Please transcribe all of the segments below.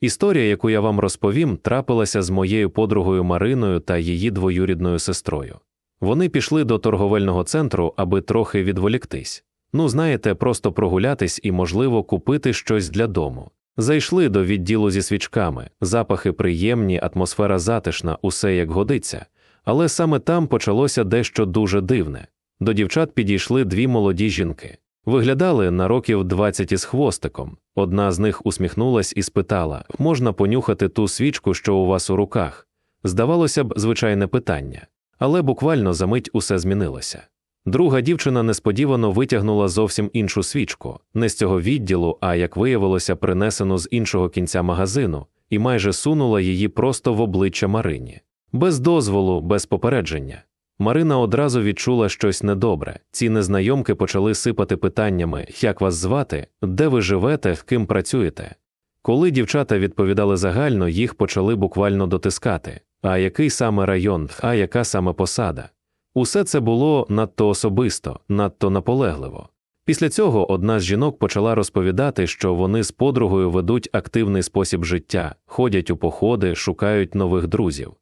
Історія, яку я вам розповім, трапилася з моєю подругою Мариною та її двоюрідною сестрою. Вони пішли до торговельного центру, аби трохи відволіктись. Ну, знаєте, просто прогулятись і, можливо, купити щось для дому. Зайшли до відділу зі свічками, запахи приємні, атмосфера затишна, усе як годиться. Але саме там почалося дещо дуже дивне. До дівчат підійшли дві молоді жінки. Виглядали на років 20 із хвостиком. Одна з них усміхнулась і спитала можна понюхати ту свічку, що у вас у руках? Здавалося б, звичайне питання, але буквально за мить усе змінилося. Друга дівчина несподівано витягнула зовсім іншу свічку, не з цього відділу, а як виявилося, принесену з іншого кінця магазину, і майже сунула її просто в обличчя Марині. Без дозволу, без попередження. Марина одразу відчула щось недобре. Ці незнайомки почали сипати питаннями, як вас звати, де ви живете, ким працюєте. Коли дівчата відповідали загально, їх почали буквально дотискати. А який саме район, а яка саме посада? Усе це було надто особисто, надто наполегливо. Після цього одна з жінок почала розповідати, що вони з подругою ведуть активний спосіб життя, ходять у походи, шукають нових друзів.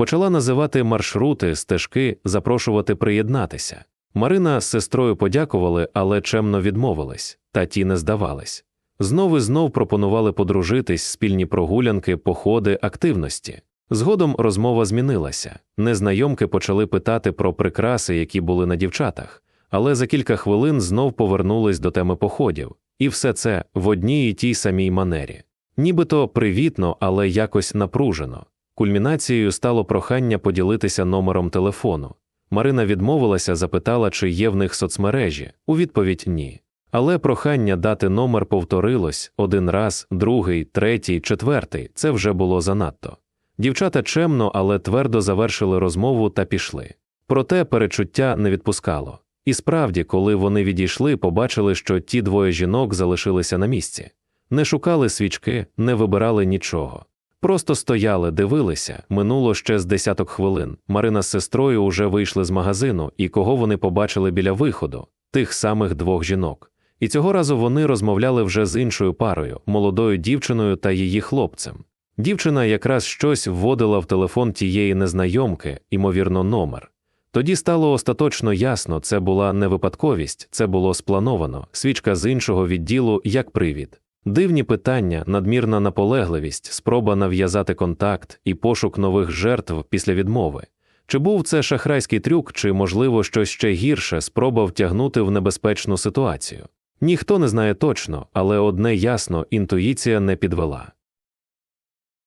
Почала називати маршрути, стежки, запрошувати приєднатися. Марина з сестрою подякували, але чемно відмовились, та ті не здавались. Знов і знов пропонували подружитись, спільні прогулянки, походи, активності. Згодом розмова змінилася. Незнайомки почали питати про прикраси, які були на дівчатах, але за кілька хвилин знов повернулись до теми походів, і все це в одній і тій самій манері. Нібито привітно, але якось напружено. Кульмінацією стало прохання поділитися номером телефону. Марина відмовилася, запитала, чи є в них соцмережі. У відповідь ні. Але прохання дати номер повторилось один раз, другий, третій, четвертий це вже було занадто. Дівчата чемно, але твердо завершили розмову та пішли. Проте перечуття не відпускало. І справді, коли вони відійшли, побачили, що ті двоє жінок залишилися на місці, не шукали свічки, не вибирали нічого. Просто стояли, дивилися, минуло ще з десяток хвилин. Марина з сестрою уже вийшли з магазину, і кого вони побачили біля виходу тих самих двох жінок. І цього разу вони розмовляли вже з іншою парою, молодою дівчиною та її хлопцем. Дівчина якраз щось вводила в телефон тієї незнайомки, ймовірно, номер. Тоді стало остаточно ясно, це була не випадковість, це було сплановано, свічка з іншого відділу як привід. Дивні питання, надмірна наполегливість, спроба нав'язати контакт і пошук нових жертв після відмови. Чи був це шахрайський трюк, чи, можливо, щось ще гірше спроба втягнути в небезпечну ситуацію? Ніхто не знає точно, але одне ясно інтуїція не підвела.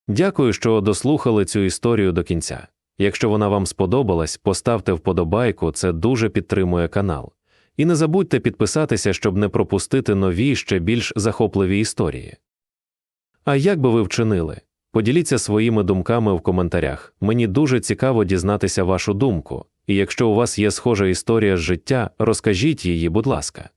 Дякую, що дослухали цю історію до кінця. Якщо вона вам сподобалась, поставте вподобайку, це дуже підтримує канал. І не забудьте підписатися, щоб не пропустити нові ще більш захопливі історії. А як би ви вчинили? Поділіться своїми думками в коментарях. Мені дуже цікаво дізнатися вашу думку, і якщо у вас є схожа історія з життя, розкажіть її, будь ласка.